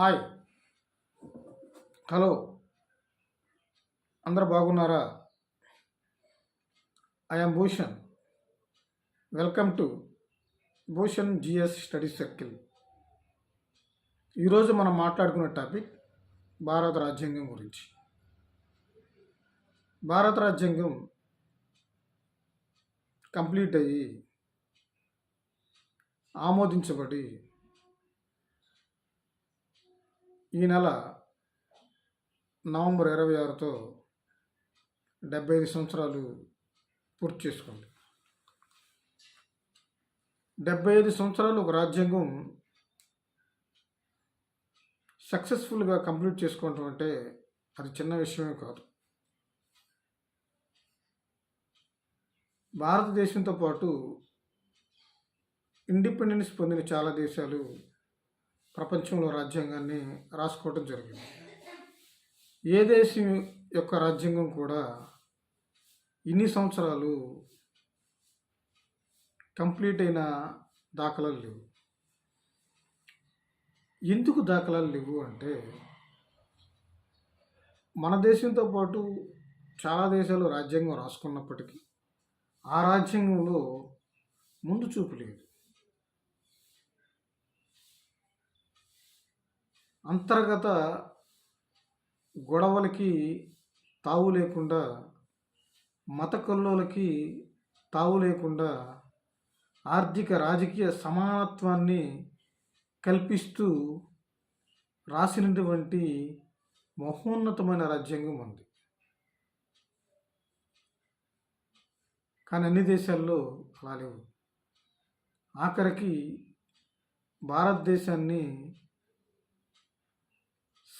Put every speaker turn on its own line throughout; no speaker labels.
Hi. Hello. అందరు బాగున్నారా? I'm Bhushan welcome to Bhushan GS study circle ఈరోజు మనం మాట్లాడుకునే టాపిక్ భారత రాజ్యాంగం గురించి. భారత రాజ్యాంగం కంప్లీట్ అయ్యి ఆమోదించబడి ఈ నెల నవంబర్ ఇరవై ఆరుతో డెబ్బై ఐదు సంవత్సరాలు పూర్తి చేసుకోండి. డెబ్బై ఐదు సంవత్సరాలు ఒక రాజ్యాంగం సక్సెస్ఫుల్గా కంప్లీట్ చేసుకోవటం అంటే అది చిన్న విషయమే కాదు. భారతదేశంతో పాటు ఇండిపెండెన్స్ పొందిన చాలా దేశాలు ప్రపంచంలో రాజ్యాంగాన్ని రాసుకోవడం జరిగింది. ఏ దేశం యొక్క రాజ్యాంగం కూడా ఇన్ని సంవత్సరాలు కంప్లీట్ అయిన దాఖలాలు లేవు. ఎందుకు దాఖలాలు లేవు అంటే మన దేశంతో పాటు చాలా దేశాలు రాజ్యాంగం రాసుకున్నప్పటికీ ఆ రాజ్యాంగంలో ముందు చూపు లేదు. అంతర్గత గొడవలకి తావు లేకుండా మత కల్లోలకి తావు లేకుండా ఆర్థిక రాజకీయ సమానత్వాన్ని కల్పిస్తూ రాసినటువంటి మహోన్నతమైన రాజ్యాంగం ఉంది. కానీ అన్ని దేశాల్లో అలా లేవు. ఆఖరికి భారతదేశాన్ని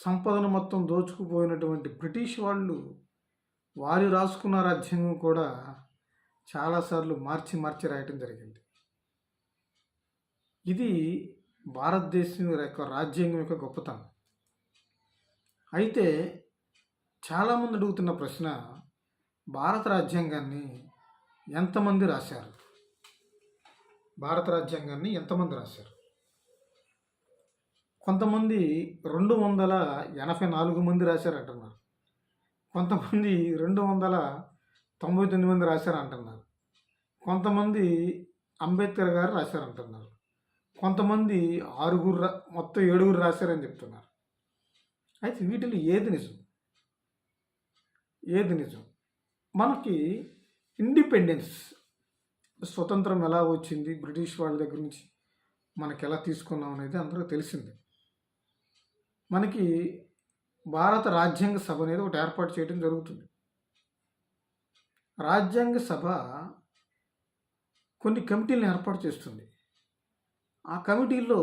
సంపదను మొత్తం దోచుకుపోయినటువంటి బ్రిటిష్ వాళ్ళు వారు రాసుకున్న రాజ్యాంగం కూడా చాలాసార్లు మార్చి మార్చి రాయటం జరిగింది. ఇది భారతదేశం యొక్క రాజ్యాంగం యొక్క గొప్పతనం. అయితే చాలామంది అడుగుతున్న ప్రశ్న భారత రాజ్యాంగాన్ని ఎంతమంది రాశారు? భారత రాజ్యాంగాన్ని ఎంతమంది రాశారు? కొంతమంది రెండు వందల ఎనభై నాలుగు మంది రాశారు అంటున్నారు కొంతమంది రెండు వందల తొంభై తొమ్మిది మంది రాశారు అంటున్నారు కొంతమంది అంబేద్కర్ గారు రాశారు అంటున్నారు కొంతమంది ఆరుగురు రా- మొత్తం ఏడుగురు రాశారని చెప్తున్నారు. అయితే వీటిలో ఏది నిజం? ఏది నిజం? మనకి ఇండిపెండెన్స్ స్వతంత్రం ఎలా వచ్చింది? బ్రిటిష్ వాళ్ళ దగ్గర నుంచి మనకి ఎలా తీసుకున్నాం అనేది అందరూ తెలిసింది. మనకి భారత రాజ్యాంగ సభ అనేది ఒకటి ఏర్పాటు చేయడం జరుగుతుంది. రాజ్యాంగ సభ కొన్ని కమిటీలను ఏర్పాటు చేస్తుంది. ఆ కమిటీల్లో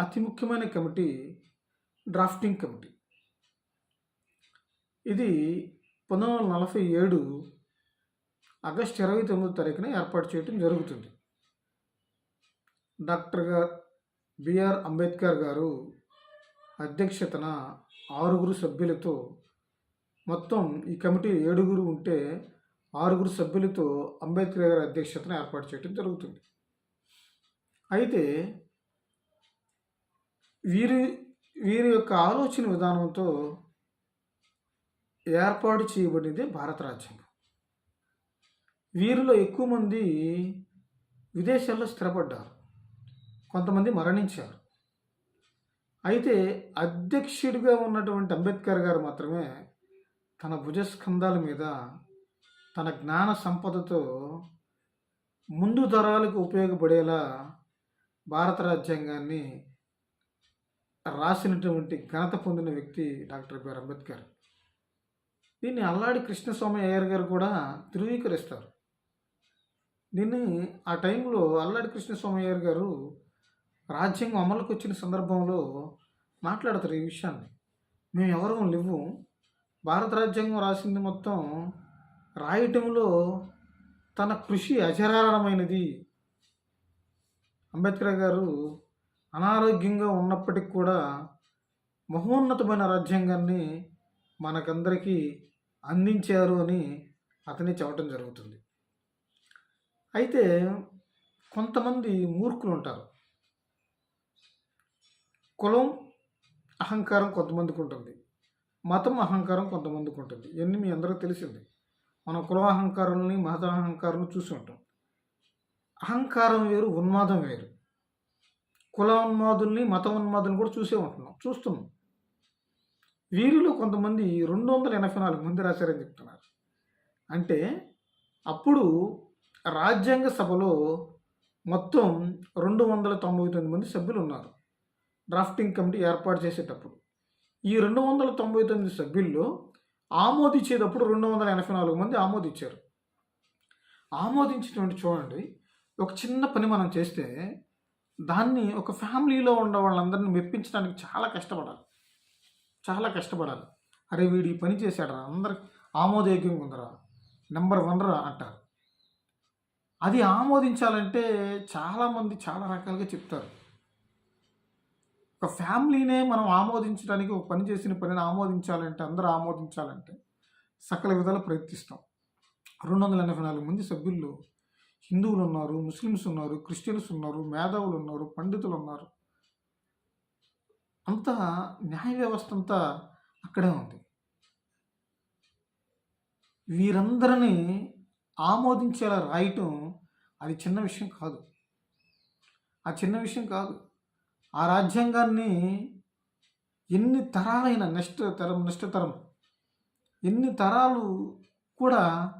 అతి ముఖ్యమైన కమిటీ డ్రాఫ్టింగ్ కమిటీ. ఇది పంతొమ్మిది వందల నలభై ఏడు ఆగస్టు ఇరవై తొమ్మిది తారీఖున ఏర్పాటు చేయడం జరుగుతుంది. డాక్టర్ గారు బిఆర్ అంబేద్కర్ గారు అధ్యక్షతన ఆరుగురు సభ్యులతో మొత్తం ఈ కమిటీ ఏడుగురు ఉంటే ఆరుగురు సభ్యులతో అంబేద్కర్ గారి అధ్యక్షతన ఏర్పాటు చేయడం జరుగుతుంది. అయితే వీరి వీరి యొక్క ఆలోచన విధానంతో ఏర్పాటు చేయబడింది భారత రాజ్యాంగం. వీరిలో ఎక్కువ మంది విదేశాల్లో స్థిరపడ్డారు. కొంతమంది మరణించారు. అయితే అధ్యక్షుడిగా ఉన్నటువంటి అంబేద్కర్ గారు మాత్రమే తన భుజస్కంధాల మీద తన జ్ఞాన సంపదతో ముందు తరాలకు ఉపయోగపడేలా భారత రాజ్యాంగాన్ని రాసినటువంటి ఘనత పొందిన వ్యక్తి డాక్టర్ బిఆర్ అంబేద్కర్. దీన్ని అల్లాడి కృష్ణస్వామి అయ్యర్ గారు కూడా ధృవీకరిస్తారు. దీన్ని ఆ టైంలో అల్లాడి కృష్ణస్వామి అయ్యర్ గారు రాజ్యాంగం అమలుకొచ్చిన సందర్భంలో మాట్లాడతారు ఈ విషయాన్ని. మేము ఎవరు లేవు. భారత రాజ్యాంగం రాసింది మొత్తం రాయటంలో తన కృషి అచరారమైనది అంబేద్కర్ గారు అనారోగ్యంగా ఉన్నప్పటికి కూడా మహోన్నతమైన రాజ్యాంగాన్ని మనకందరికీ అందించారు అని అతనే చెప్పడం జరుగుతుంది. అయితే కొంతమంది మూర్ఖులు ఉంటారు కులం అహంకారం కొంతమందికి ఉంటుంది. మతం అహంకారం కొంతమందికి ఉంటుంది. ఇవన్నీ మీ అందరికీ తెలిసింది. మనం కుల అహంకారాలని మత అహంకారం చూసి ఉంటాం. అహంకారం వేరు ఉన్మాదం వేరు. కుల ఉన్మాదుల్ని మత ఉన్మాదుల్ని కూడా చూసే ఉంటున్నాం. చూస్తున్నాం. వీరిలో కొంతమంది రెండు వందల ఎనభై నాలుగు మంది రాశారని చెప్తున్నారు. అంటే అప్పుడు రాజ్యాంగ సభలో మొత్తం రెండు వందల తొంభై తొమ్మిది మంది సభ్యులు ఉన్నారు. డ్రాఫ్టింగ్ కమిటీ ఏర్పాటు చేసేటప్పుడు. ఈ రెండు వందల తొంభై తొమ్మిది సభ్యుల్లో ఆమోదించేటప్పుడు రెండు వందల ఎనభై నాలుగు మంది ఆమోదించారు. ఆమోదించినటువంటి చూడండి ఒక చిన్న పని మనం చేస్తే దాన్ని ఒక ఫ్యామిలీలో ఉన్న వాళ్ళందరినీ మెప్పించడానికి చాలా కష్టపడాలి. చాలా కష్టపడాలి. అరే వీడు ఈ పని చేశాడరా అందరు ఆమోదయోగ్యంగా ఉందరా నెంబర్ వన్ రా అంటారు. అది ఆమోదించాలంటే చాలామంది చాలా రకాలుగా చెప్తారు. ఒక ఫ్యామిలీనే మనం ఆమోదించడానికి ఒక పని చేసిన పనిని ఆమోదించాలంటే అందరూ ఆమోదించాలంటే సకల విధాలు ప్రయత్నిస్తాం. రెండు వందల ఎనభై నాలుగు మంది సభ్యుల్లో హిందువులు ఉన్నారు ముస్లిమ్స్ ఉన్నారు క్రిస్టియన్స్ ఉన్నారు మేధావులు ఉన్నారు పండితులు ఉన్నారు అంతా న్యాయ వ్యవస్థ అంతా అక్కడే ఉంది. వీరందరినీ ఆమోదించేలా రాయటం అది చిన్న విషయం కాదు. ఆ చిన్న విషయం కాదు. ఆ రాజ్యాంగాన్ని ఎన్ని తరాలైన నెక్స్ట్ తరం నెక్స్ట్ తరం ఎన్ని తరాలు కూడా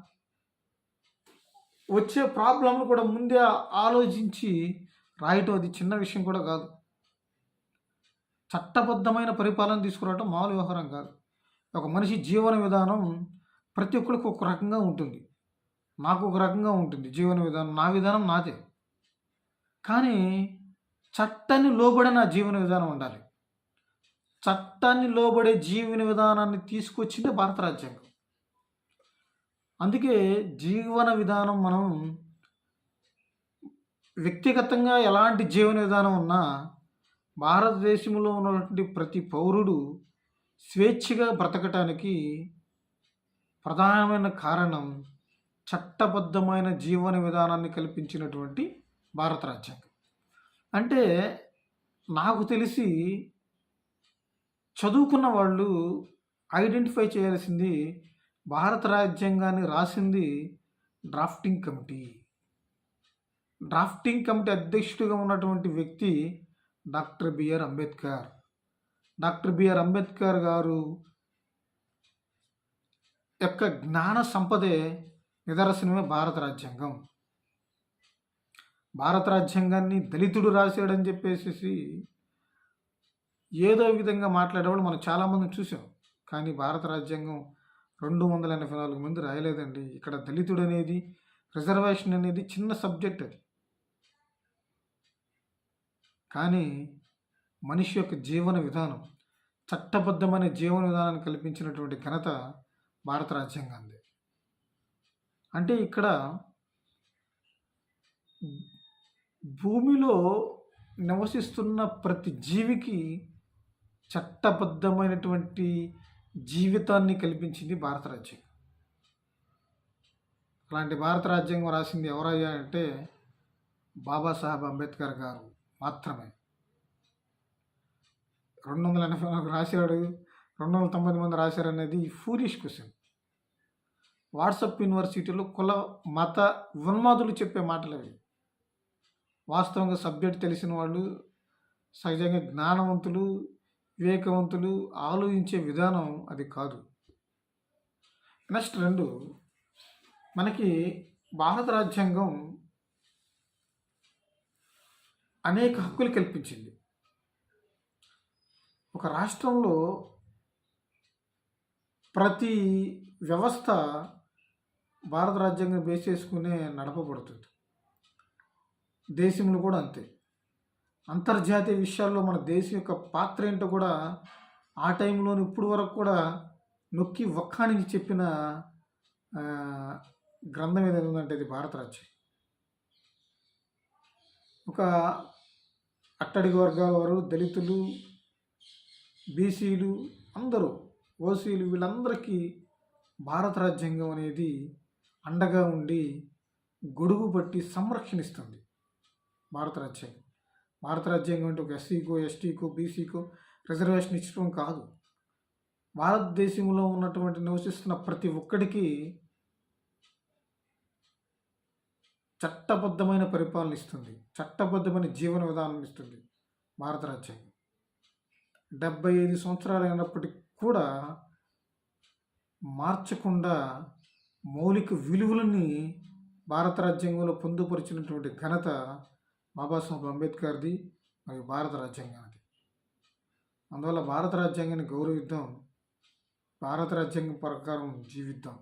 వచ్చే ప్రాబ్లంను కూడా ముందే ఆలోచించి రాయటం అది చిన్న విషయం కూడా కాదు. చట్టబద్ధమైన పరిపాలన తీసుకురావటం మామూలు వ్యవహారం కాదు. ఒక మనిషి జీవన విధానం ప్రతి ఒక్కరికి ఒక రకంగా ఉంటుంది. నాకు ఒక రకంగా ఉంటుంది జీవన విధానం. నా విధానం నాదే. కానీ చట్టాన్ని లోబడిన జీవన విధానం ఉండాలి. చట్టాన్ని లోబడే జీవన విధానాన్ని తీసుకొచ్చింది భారత రాజ్యాంగం. అందుకే జీవన విధానం మనం వ్యక్తిగతంగా ఎలాంటి జీవన విధానం ఉన్నా భారతదేశంలో ఉన్నటువంటి ప్రతి పౌరుడు స్వేచ్ఛగా బ్రతకటానికి ప్రధానమైన కారణం చట్టబద్ధమైన జీవన విధానాన్ని కల్పించినటువంటి భారత రాజ్యాంగం. అంటే నాకు తెలిసి చదువుకున్న వాళ్ళు ఐడెంటిఫై చేయాల్సింది భారత రాజ్యాంగాన్ని రాసింది డ్రాఫ్టింగ్ కమిటీ. డ్రాఫ్టింగ్ కమిటీ అధ్యక్షుడిగా ఉన్నటువంటి వ్యక్తి doctor BR Ambedkar. Doctor BR Ambedkar గారు యొక్క జ్ఞాన సంపదే నిదర్శనమే భారత రాజ్యాంగం. భారత రాజ్యాంగాన్ని దళితుడు రాశాడని చెప్పేసి ఏదో విధంగా మాట్లాడేవాళ్ళు మనం చాలామంది చూసాం కానీ భారత రాజ్యాంగం రెండు వందల ఎనభై నాలుగు మంది రాయలేదండి. ఇక్కడ దళితుడు అనేది రిజర్వేషన్ అనేది చిన్న సబ్జెక్ట్ అది. కానీ మనిషి యొక్క జీవన విధానం చట్టబద్ధమైన జీవన విధానాన్ని కల్పించినటువంటి ఘనత భారత రాజ్యాంగాంది అంటే ఇక్కడ భూమిలో నివసిస్తున్న ప్రతి జీవికి చట్టబద్ధమైనటువంటి జీవితాన్ని కల్పించింది భారత రాజ్యాంగం అలాంటి భారత రాజ్యాంగం రాసింది ఎవరయ్యా అంటే బాబాసాహెబ్ అంబేద్కర్ గారు మాత్రమే. రెండు వందల ఎనభై నాలుగు రాశాడు. రెండు వందల తొంభై మంది రాశారు అనేది ఫూరిష్ క్వశ్చన్ వాట్సప్ యూనివర్సిటీలో కుల మత ఉన్మాదులు చెప్పే మాటలు అవి వాస్తవంగా సబ్జెక్ట్ తెలిసిన వాళ్ళు సహజంగా జ్ఞానవంతులు వివేకవంతులు ఆలోచించే విధానం అది కాదు. నెక్స్ట్ రెండు మనకి భారత రాజ్యాంగం అనేక హక్కులు కల్పించింది. ఒక రాష్ట్రంలో ప్రతి వ్యవస్థ భారత రాజ్యాంగం బేస్ చేసుకునే నడపబడుతుంది. దేశంలో కూడా అంతే. అంతర్జాతీయ విషయాల్లో మన దేశం యొక్క పాత్ర ఏంటో కూడా ఆ టైంలోని ఇప్పుడు వరకు కూడా నొక్కి ఒక్కానికి చెప్పిన గ్రంథం ఏదైనా ఉందంటే ఇది భారత రాజ్యం. ఒక అట్టడిగి వర్గాల వారు దళితులు బీసీలు అందరూ ఓసీలు వీళ్ళందరికీ భారత రాజ్యాంగం అనేది అండగా ఉండి గొడుగు పట్టి సంరక్షణిస్తుంది భారత రాజ్యాంగం భారత రాజ్యాంగం అంటే ఒక ఎస్సీకో ఎస్టీకో బీసీకో రిజర్వేషన్ ఇచ్చడం కాదు. భారతదేశంలో ఉన్నటువంటి నివసిస్తున్న ప్రతి ఒక్కడికి చట్టబద్ధమైన పరిపాలన ఇస్తుంది. చట్టబద్ధమైన జీవన విధానం ఇస్తుంది భారత రాజ్యాంగం డెబ్బై ఐదు సంవత్సరాలు అయినప్పటికీ కూడా మార్చకుండా మౌలిక విలువలని భారత రాజ్యాంగంలో పొందుపరిచినటువంటి ఘనత బాబాసాహెబ్ అంబేద్కర్ది మరియు భారత రాజ్యాంగానికి అందువల్ల భారత రాజ్యాంగాన్ని గౌరవిద్దాం. భారత రాజ్యాంగం ప్రకారం జీవిద్దాం.